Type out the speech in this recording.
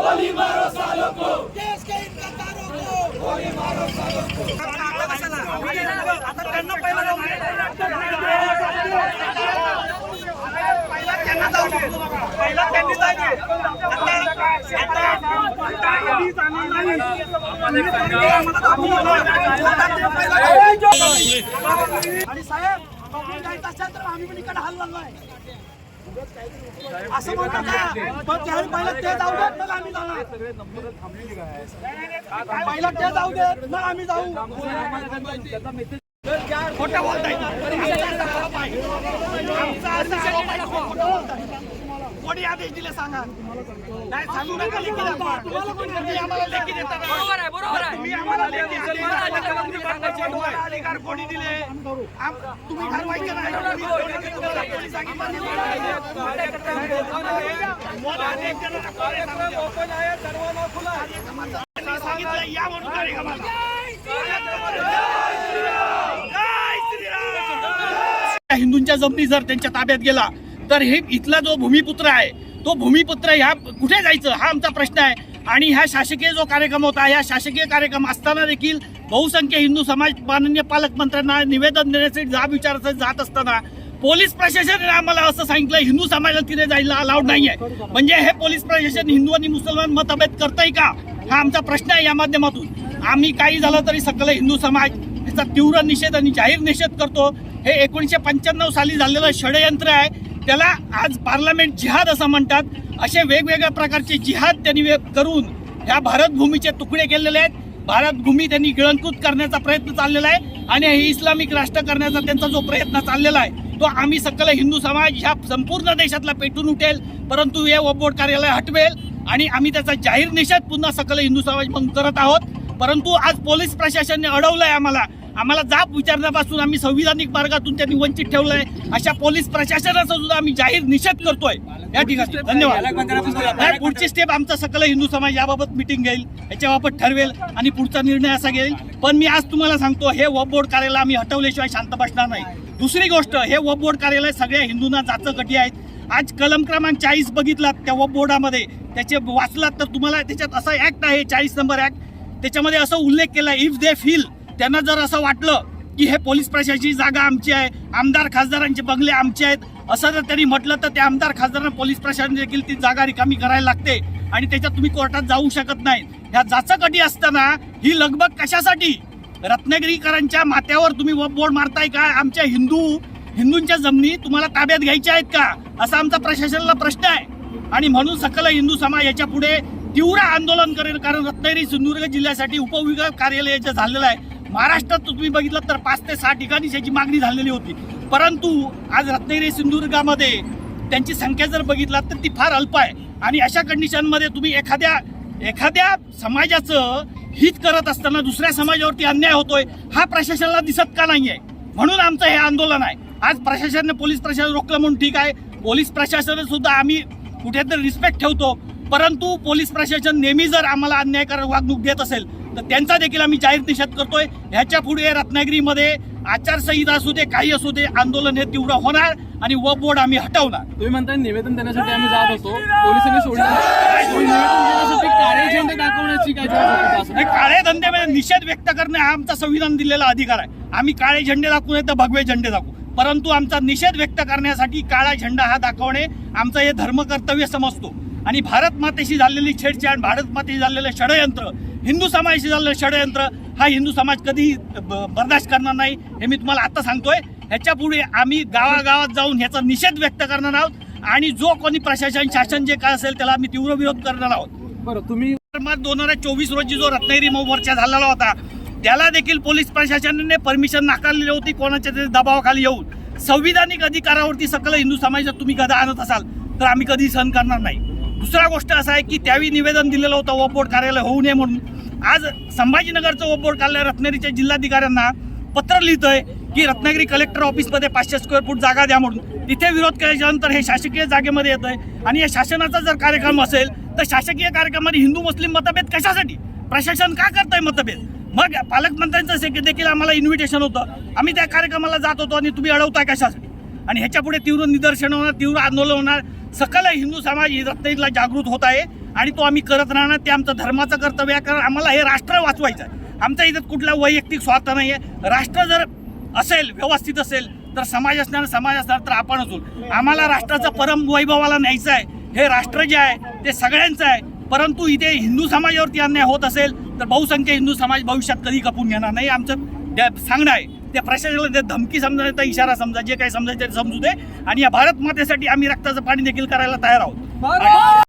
गोली मारो सालों को देश के इन कतारों को गोली मारो सालों को पहिला त्यांनी आणि साहेब जायचं असेल तर आम्ही पण इकडे हल्ला आहे असं म्हणतो का? पण त्यावेळी पहिलं ते जाऊ देत मग आम्ही जाणार. पहिला ते जाऊ देत मग आम्ही जाऊ. खोटं बोलताय. कोणी आदेश दिले सांगा. नाही सांगू नका लेखी आम्हाला लेखी देता का? बरोबर आहे बरोबर आहे. तुम्ही आम्हाला लेखी अधिकार कोणी दिले? तुम्ही ठरवायचं नाही. कोणी- सांगितलं? या म्हणून हिंदूंच्या जमिनी जर त्यांच्या ताब्यात गेला तर हे इथला जो भूमिपुत्र आहे तो भूमिपुत्र ह्या कुठे जायचं हा आमचा प्रश्न आहे आणि ह्या शासकीय जो कार्यक्रम होता ह्या शासकीय कार्यक्रम असताना देखील बहुसंख्य हिंदू समाज माननीय पालकमंत्र्यांना निवेदन देण्यासाठी जाब विचारासाठी जात असताना पोलीस प्रशासनाने आम्हाला असं सांगितलं हिंदू समाजाला तिथे जायला अलाउड आहे म्हणजे हे पोलीस प्रशासन हिंदू आणि मुसलमान मतभेद करतंय का? हा आमचा प्रश्न आहे या माध्यमातून. आम्ही काही झालं तरी सकल हिंदू समाज याचा तीव्र निषेध आणि जाहीर निषेध करतो. हे एकोणीसशे पंच्याण्णव साली झालेलं षडयंत्र आहे. त्याला आज पार्लमेंट जिहाद असं म्हणतात. असे वेगवेगळ्या प्रकारचे जिहाद त्यांनी करून ह्या भारतभूमीचे तुकडे केलेले आहेत. भारत भूमी त्यांनी गिळंकृत करण्याचा प्रयत्न चाललेला आहे आणि हे इस्लामिक राष्ट्र करण्याचा त्यांचा जो प्रयत्न चाललेला आहे तो आम्ही सकल हिंदू समाज ह्या संपूर्ण देशातला पेटून उठेल परंतु हे वबोट कार्यालय हटवेल आणि आम्ही त्याचा जाहीर निषेध पुन्हा सकल हिंदू समाज म्हणून करत आहोत. परंतु आज पोलीस प्रशासनाने आहे आम्हाला आम्हाला जाब विचारण्यापासून आम्ही संविधानिक मार्गातून त्यांनी वंचित ठेवलंय. अशा पोलीस प्रशासनाचा सुद्धा आम्ही जाहीर निषेध करतोय. या ठिकाणी. धन्यवाद. पुढची स्टेप आमचा सकल हिंदू समाज याबाबत मिटिंग घेईल. याच्याबाबत ठरवेल आणि पुढचा निर्णय असा घेईल. पण मी आज तुम्हाला सांगतो हे वब बोर्ड कार्यालय आम्ही हटवल्याशिवाय शांत बसणार नाही. दुसरी गोष्ट हे वब बोर्ड कार्यालय सगळ्या हिंदूंना जाचं कटी आहेत. आज कलम क्रमांक चाळीस बघितलात त्या वब बोर्डामध्ये त्याचे वाचलात तर तुम्हाला त्याच्यात असा ऍक्ट आहे चाळीस नंबर ऍक्ट त्याच्यामध्ये असं उल्लेख केला इफ दे फील त्यांना जर असं वाटलं की हे पोलीस प्रशासनाची जागा आमची आहे आमदार खासदारांचे बंगले आमचे आहेत असं जर त्यांनी म्हटलं तर त्या आमदार खासदारांना पोलीस प्रशासन देखील ती जागा रिकामी करायला लागते आणि त्याच्यात तुम्ही कोर्टात जाऊ शकत नाही. ह्या जाचकटी असताना ही लगबग कशासाठी? रत्नागिरीकरांच्या माथ्यावर तुम्ही व बोर्ड मारताय का? आमच्या हिंदू हिंदूंच्या जमिनी तुम्हाला ताब्यात घ्यायच्या आहेत का? असा आमचा प्रशासनाला प्रश्न आहे. आणि म्हणून सकल हिंदू समाज याच्यापुढे तीव्र आंदोलन करेल कारण रत्नागिरी सिंधुदुर्ग जिल्ह्यासाठी उपविभाग कार्यालय याचं झालेलं आहे महाराष्ट्रात तुम्ही बघितलं तर पाच ते सहा ठिकाणी त्याची मागणी झालेली होती. परंतु आज रत्नागिरी सिंधुदुर्गामध्ये त्यांची संख्या जर बघितलात तर ती फार अल्प आहे. आणि अशा कंडिशनमध्ये तुम्ही एखाद्या एखाद्या समाजाचं हित करत असताना दुसऱ्या समाजावरती अन्याय होतोय हा प्रशासनाला दिसत का नाही आहे म्हणून आमचं हे आंदोलन आहे. आज प्रशासनाने पोलीस प्रशासन रोखलं म्हणून ठीक आहे. पोलीस प्रशासन सुद्धा आम्ही कुठेतरी रिस्पेक्ट ठेवतो. परंतु पोलीस प्रशासन नेहमी जर आम्हाला अन्यायकारक वागणूक देत असेल तर त्यांचा देखील आम्ही जाहीर निषेध करतोय. ह्याच्या पुढे रत्नागिरीमध्ये आचारसंहिता असू दे काही असू दे आंदोलन हे तीव्र होणार आणि व बोर्ड आम्ही हटवणार. तुम्ही म्हणताय निवेदन देण्यासाठी आम्ही जात होतो. पोलिसांनी सोडलं दाखवण्याची काय काळे धंद्यामध्ये निषेध व्यक्त करणे हा आमचा संविधान दिलेला अधिकार आहे. आम्ही काळे झेंडे दाखवू नाही तर भगवे झेंडे दाखवू. परंतु आमचा निषेध व्यक्त करण्यासाठी काळा झेंडा हा दाखवणे आमचं हे धर्मकर्तव्य समजतो. आणि भारत मातेशी झालेली छेडछाड भारत मातेशी झालेलं षडयंत्र हिंदू समाजाशी झालेलं षडयंत्र हा हिंदू समाज कधी ब- बर्दाश्त करणार नाही हे मी तुम्हाला आता सांगतोय. ह्याच्या पुढे आम्ही गावागावात जाऊन ह्याचा निषेध व्यक्त करणार आहोत आणि जो कोणी प्रशासन शासन जे काय असेल त्याला आम्ही तीव्र विरोध करणार आहोत. बरं तुम्ही दोन हजार चोवीस रोजी जो रत्नागिरी मोर्चा झालेला होता त्याला देखील पोलीस प्रशासनाने परमिशन नाकारलेली होती कोणाच्या तरी दबावाखाली येऊन. संविधानिक अधिकारावरती सकल हिंदू समाजात तुम्ही गदा आणत असाल तर आम्ही कधी सहन करणार नाही. दुसरा गोष्ट असा आहे की त्यावेळी निवेदन दिलेलं होतं वबोर्ड कार्यालय होऊ नये म्हणून. आज संभाजीनगरचं ओपबोर्ड कार्यालय रत्नागिरीच्या जिल्हाधिकाऱ्यांना. पत्र लिहितंय की रत्नागिरी कलेक्टर ऑफिसमध्ये पाचशे स्क्वेअर फूट जागा द्या म्हणून. तिथे विरोध केल्याच्यानंतर हे शासकीय जागेमध्ये येतं आहे आणि या शासनाचा जर कार्यक्रम असेल तर शासकीय कार्यक्रमामध्ये हिंदू मुस्लिम मतभेद कशासाठी? प्रशासन का करतंय मतभेद? मग पालकमंत्र्यांचं देखील आम्हाला इन्व्हिटेशन होतं. आम्ही त्या कार्यक्रमाला जात होतो आणि तुम्ही अडवताय कशासाठी? आणि ह्याच्या पुढे तीव्र निदर्शन होणार तीव्र आंदोलन होणार सकल हिंदू समाज ही रत्नागिरीला जागृत होत आहे आणि तो आम्ही करत राहणार ते आमचं धर्माचं कर्तव्य आहे. कारण आम्हाला हे राष्ट्र वाचवायचं आहे. आमच्या इथं कुठला वैयक्तिक स्वार्थ नाही आहे राष्ट्र जर असेल व्यवस्थित असेल तर समाज असणार समाज असणार तर आपण असू आम्हाला राष्ट्राचं परम वैभवाला न्यायचं आहे. हे राष्ट्र जे आहे ते सगळ्यांचं आहे. परंतु इथे हिंदू समाजावरती अन्याय होत असेल तर बहुसंख्य हिंदू समाज भविष्यात कधी खपून घेणार नाही आमचं सांगणं आहे. त्या प्रशासनाला धमकी समजा इशारा समजा जे काही समजायचं ते समजू दे. आणि या भारत मातेसाठी आम्ही रक्ताचं पाणी देखील करायला तयार आहोत.